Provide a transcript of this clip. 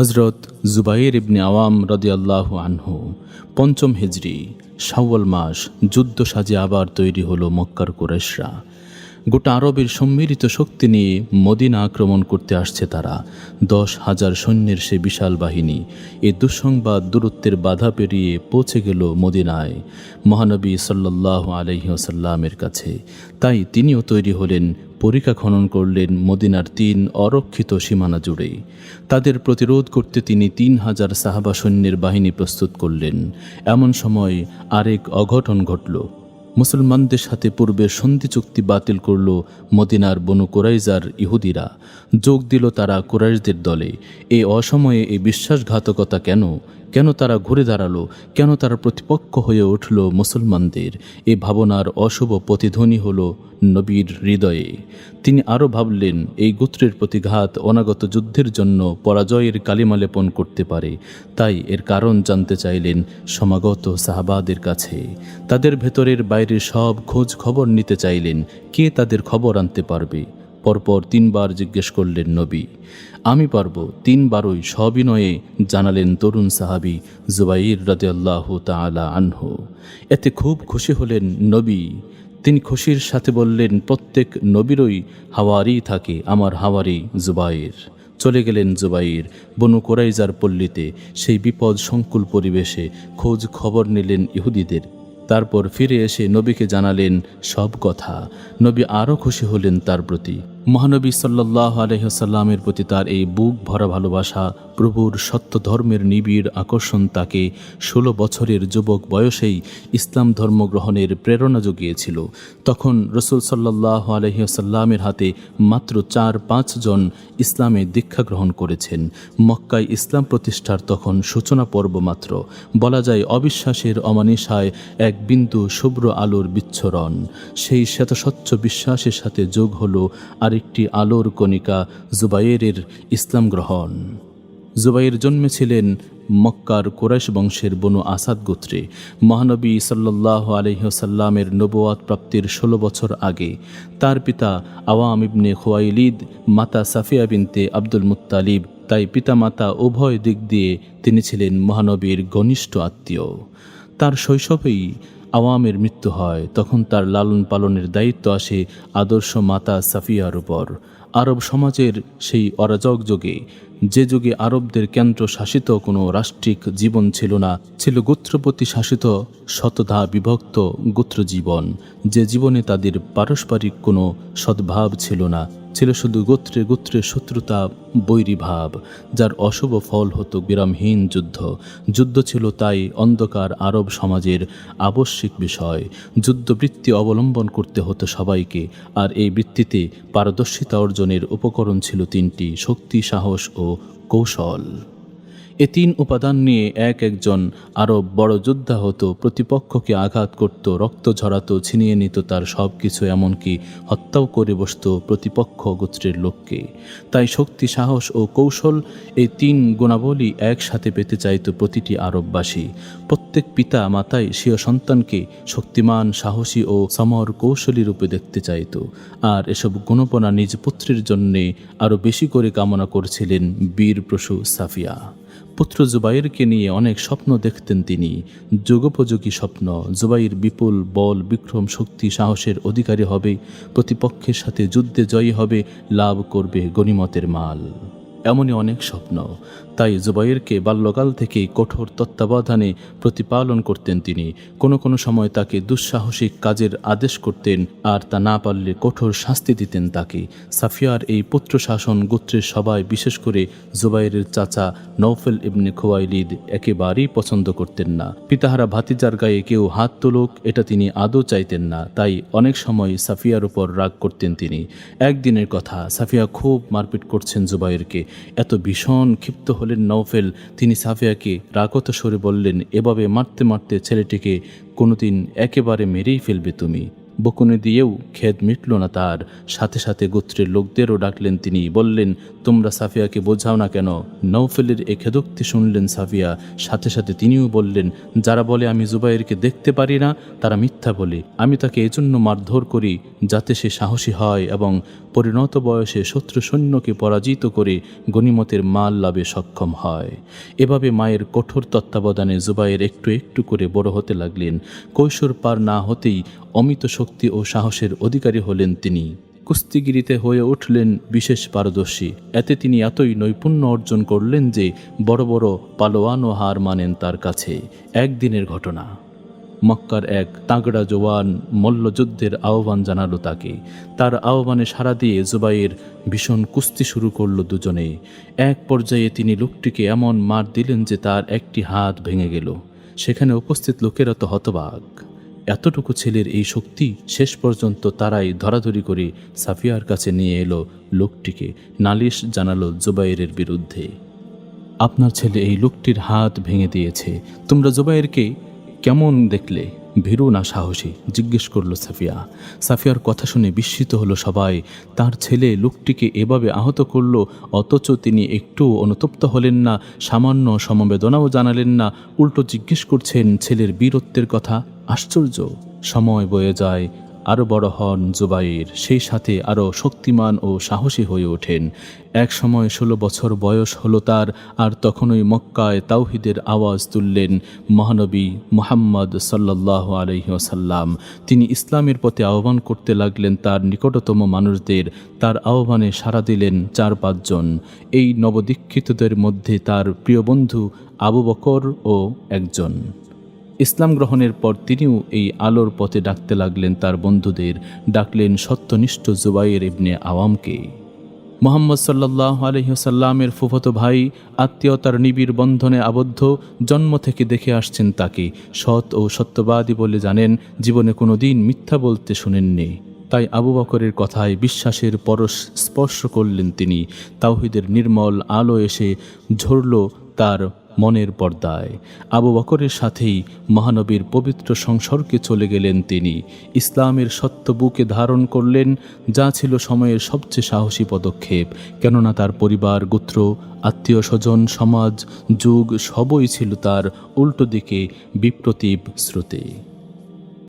হজরত জুবাইর ইবনে আওয়াম রদিয়াল্লাহু আনহু। পঞ্চম হিজরি, শাওয়াল মাস, যুদ্ধ সাজে আবার তৈরি হলো মক্কার কুরেশরা গোটা আরবের সম্মিলিত শক্তি নিয়ে মদিনা আক্রমণ করতে আসছে তারা। দশ হাজার সৈন্যের সে বিশাল বাহিনী এ দুঃসংবাদ দূরত্বের বাধা পেরিয়ে পৌঁছে গেল মদিনায়, মহানবী সাল্লাহ আলহিহসাল্লামের কাছে। তাই তিনিও তৈরি হলেন পরীক্ষা খনন করলেন মদিনার তিন অরক্ষিত সীমানা জুড়ে তাদের প্রতিরোধ করতে তিনি তিন হাজার সাহাবা সৈন্যের বাহিনী প্রস্তুত করলেন। এমন সময় আরেক অঘটন ঘটল। মুসলমানদের সাথে পূর্বের সন্ধি চুক্তি বাতিল করল মদিনার বনু কোরাইজার ইহুদিরা। যোগ দিল তারা কোরাইশদের দলে। এই অসময়ে এই বিশ্বাসঘাতকতা কেন? কেন তারা ঘুরে দাঁড়াল? কেন তারা প্রতিপক্ষ হয়ে উঠল মুসলমানদের? এ ভাবনার অশুভ প্রতিধ্বনি হল নবীর হৃদয়ে। তিনি আরও ভাবলেন, এই গোত্রের প্রতিঘাত অনাগত যুদ্ধের জন্য পরাজয়ের কালিমা লেপন করতে পারে। তাই এর কারণ জানতে চাইলেন সমাগত সাহাবাদের কাছে। তাদের ভেতরের বাইরে সব খোঁজ খবর নিতে চাইলেন, কে তাদের খবর আনতে পারবে? পরপর তিনবার জিজ্ঞেস করলেন নবী, আমি পারব তিনবারই সবিনয়ে জানালেন তরুণ সাহাবি জুবাইর রাজিয়াল্লাহ তালা আনহু। এতে খুব খুশি হলেন নবী। তিনি খুশির সাথে বললেন, প্রত্যেক নবীরই হাওয়ারি থাকে আমার হাওয়ারি জুবাইর। চলে গেলেন জুবাইর। বনু কোরাইজার পল্লীতে সেই বিপদ সংকুল পরিবেশে খোঁজ খবর নিলেন ইহুদিদের। তারপর ফিরে এসে নবীকে জানালেন সব কথা। নবী আরও খুশি হলেন তার প্রতি। মহানবী সাল্লাহ আলহ্লামের প্রতি তার এই বুক ভরা ভালোবাসা প্রভুর সত্য ধর্মের নিবিড় আকর্ষণ তাকে ষোলো বছরের যুবক বয়সেই ইসলাম ধর্ম গ্রহণের প্রেরণা জুগিয়েছিল। তখন রসুল সাল্লাহ আলহিসাল্লামের হাতে মাত্র চার পাঁচজন ইসলামে দীক্ষা গ্রহণ করেছেন। মক্কায় ইসলাম প্রতিষ্ঠার তখন সূচনা পর্ব মাত্র। বলা যায় অবিশ্বাসের অমানিসায় এক বিন্দু শুভ্র আলোর বিচ্ছরণ। সেই শ্বেতস্বচ্ছ বিশ্বাসের সাথে যোগ হলো আরেকটি আলোর কণিকা জুবাইরের ইসলাম গ্রহণ। জুবাইর জন্মেছিলেন মক্কার কোরাইশ বংশের বনু আসাদ গোত্রে। মহানবী সাল্লাহ আলহ্লামের নবুয়াত প্রাপ্তির ষোলো বছর আগে তার পিতা আওয়াম ইবনে খোয়াইলিদ, মাতা সাফিয়া বিনতে আব্দুল মুত্তালিব, তাই পিতামাতা উভয় দিক দিয়ে তিনি ছিলেন মহানবীর ঘনিষ্ঠ আত্মীয়। তার শৈশবেই আওয়ামের মৃত্যু হয়, তখন তার লালন পালনের দায়িত্ব আসে আদর্শ মাতা সাফিয়ার উপর। আরব সমাজের সেই অরাজক যুগে, যে যুগে আরবদের কেন্দ্র শাসিত কোনো রাষ্ট্রিক জীবন ছিল না, ছিল গোত্রপতি শাসিত শতধা বিভক্ত গোত্র জীবন যে জীবনে তাদের পারস্পরিক কোনো সদ্ভাব ছিল না। ছিল শুধু গোত্রে গোত্রে শত্রুতা, বৈরী ভাব, যার অশুভ ফল হতো বিরামহীন যুদ্ধ। যুদ্ধ ছিল তাই অন্ধকার আরব সমাজের আবশ্যিক বিষয়। যুদ্ধবৃত্তি অবলম্বন করতে হতো সবাইকে, আর এই বৃত্তিতে পারদর্শিতা অর্জনের উপকরণ ছিল তিনটি, শক্তি, সাহস ও কৌশল। এ তিন উপাদান নিয়ে এক একজন আরও বড় যোদ্ধা হতো, প্রতিপক্ষকে আঘাত করত, রক্ত ঝরাতো, ছিনিয়ে নিত তার সব কিছু এমনকি হত্যাও করে বসত প্রতিপক্ষ গোত্রের লোককে। তাই শক্তি, সাহস ও কৌশল এই তিন গুণাবলী একসাথে পেতে চাইত প্রতিটি আরববাসী। প্রত্যেক পিতা মাতাই স্বীয় সন্তানকে শক্তিমান, সাহসী ও সমর কৌশলী রূপে দেখতে চাইত। আর এসব গুণপনা নিজ পুত্রের জন্যে আরও বেশি করে কামনা করছিলেন বীর প্রসু সাফিয়া। পুত্র জুবাইরকে নিয়ে অনেক স্বপ্ন দেখতেন তিনি। যুগোপযোগী স্বপ্ন, জুবাইর বিপুল বল, বিক্রম শক্তি, সাহসের অধিকারী হবে, প্রতিপক্ষের সাথে যুদ্ধে জয়ী হবে, লাভ করবে গণিমতের মাল। এমনই অনেক স্বপ্ন। তাই জুবাইরকে বাল্যকাল থেকেই কঠোর তত্ত্বাবধানে প্রতিপালন করতেন তিনি। কোনো কোনো সময় তাকে দুঃসাহসিক কাজের আদেশ করতেন আর তা না পারলে কঠোর শাস্তি দিতেন তাকে। সাফিয়ার এই পুত্র শাসন গোত্রের সবাই, বিশেষ করে জুবাইরের চাচা নৌফেল ইবনে খোয়াইলিদ, একেবারেই পছন্দ করতেন না। পিতাহারা ভাতিজার গায়ে কেউ হাত তুলুক, এটা তিনি আদৌ চাইতেন না। তাই অনেক সময় সাফিয়ার উপর রাগ করতেন তিনি। একদিনের কথা, সাফিয়া খুব মারপিট করছেন জুবাইরকে। এত ভীষণ ক্ষিপ্ত হলেন নৌফেল তিনি সাফিয়াকে রাগত সরে বললেন, এভাবে মারতে মারতে ছেলেটিকে কোনোদিন একেবারে মেরেই ফেলবে তুমি। বকুনে দিয়েও খেদ মিটল না তার। সাথে সাথে গোত্রের লোকদেরও ডাকলেন তিনি, বললেন, তোমরা সাফিয়াকে বোঝাও না কেন? নৌফেলের এ খেদোক্তি শুনলেন সাফিয়া। সাথে সাথে তিনিও বললেন, যারা বলে আমি জুবাইরকে দেখতে পারি না, তারা মিথ্যা বলে। আমি তাকে এজন্য মারধর করি, যাতে সে সাহসী হয় এবং পরিণত বয়সে শত্রু সৈন্যকে পরাজিত করে গনিমতের মাল লাভে সক্ষম হয়। এভাবে মায়ের কঠোর তত্ত্বাবধানে জুবাইর একটু একটু করে বড় হতে লাগলেন। কৈশোর পার না হতেই অমিত শক্তি ও সাহসের অধিকারী হলেন তিনি। কুস্তিগিরিতে হয়ে উঠলেন বিশেষ পারদর্শী। এতে তিনি এতই নৈপুণ্য অর্জন করলেন যে বড় বড় পালোয়ানও হার মানেন তার কাছে। একদিনের ঘটনা। মক্কার এক তাগড়া জওয়ান মল্লযুদ্ধের আহ্বান জানালো তাকে। তার আহ্বানে সাড়া দিয়ে জুবাইয়ের ভীষণ কুস্তি শুরু করল দুজনে। এক পর্যায়ে তিনি লোকটিকে এমন মার দিলেন যে তার একটি হাত ভেঙে গেল। সেখানে উপস্থিত লোকেরা তো হতবাক। এতটুকু ছেলের এই শক্তি শেষ পর্যন্ত তারাই ধরাধরি করে সাফিয়ার কাছে নিয়ে এলো লোকটিকে, নালিশ জানালো জুবাইরের বিরুদ্ধে। আপনার ছেলে এই লোকটির হাত ভেঙে দিয়েছে। তোমরা জুবাইরকে কেমন দেখলে? ভীরু না সাহসী, জিজ্ঞেস করল সাফিয়া। সাফিয়ার কথা শুনে বিস্মিত হলো সবাই। তার ছেলে লোকটিকে এভাবে আহত করল, অথচ তিনি একটু অনুতপ্ত হলেন না, সামান্য সমবেদনাও জানালেন না। উল্টো জিজ্ঞেস করছেন, ছেলের বীরত্বের কথা, আশ্চর্য। সময় বয়ে যায় আরও বড় হন জুবাইর। সেই সাথে আরও শক্তিমান ও সাহসী হয়ে ওঠেন। এক সময় ষোলো বছর বয়স হলো তার, আর তখনই মক্কায় তাওহিদের আওয়াজ তুললেন মহানবী মুহাম্মদ সাল্লাহ আলহিহাসাল্লাম তিনি ইসলামের পথে আহ্বান করতে লাগলেন তার নিকটতম মানুষদের। তার আহ্বানে সাড়া দিলেন চার পাঁচজন এই নবদীক্ষিতদের মধ্যে তার প্রিয় বন্ধু আবু বকর ও একজন। ইসলাম গ্রহণের পর তিনিও এই আলোর পথে ডাকতে লাগলেন তার বন্ধুদের, ডাকলেন সত্যনিষ্ঠ জুবাইর ইবনে আওয়ামকে। মোহাম্মদ সাল্লাহ আলহিহসাল্লামের ফুফতো ভাই আত্মীয়তার নিবিড় বন্ধনে আবদ্ধ, জন্ম থেকে দেখে আসছেন তাকে, সৎ ও সত্যবাদী বলে জানেন, জীবনে কোনো দিন মিথ্যা বলতে শুনেননি। তাই আবু বকরের কথায় বিশ্বাসের পরশ স্পর্শ করলেন তিনি, তাওহিদের নির্মল আলো এসে ঝরল তার মনের পর্দায়। আবু বকরের সাথেই মহানবীর পবিত্র সংসর্গে চলে গেলেন তিনি। ইসলামের সত্য বুকে ধারণ করলেন, যা ছিল সময়ের সবচেয়ে সাহসী পদক্ষেপ। কেননা তার পরিবার, গোত্র আত্মীয় স্বজন সমাজ, যুগ সবই ছিল তার উল্টো দিকে বিপ্রতীপ স্রোতে।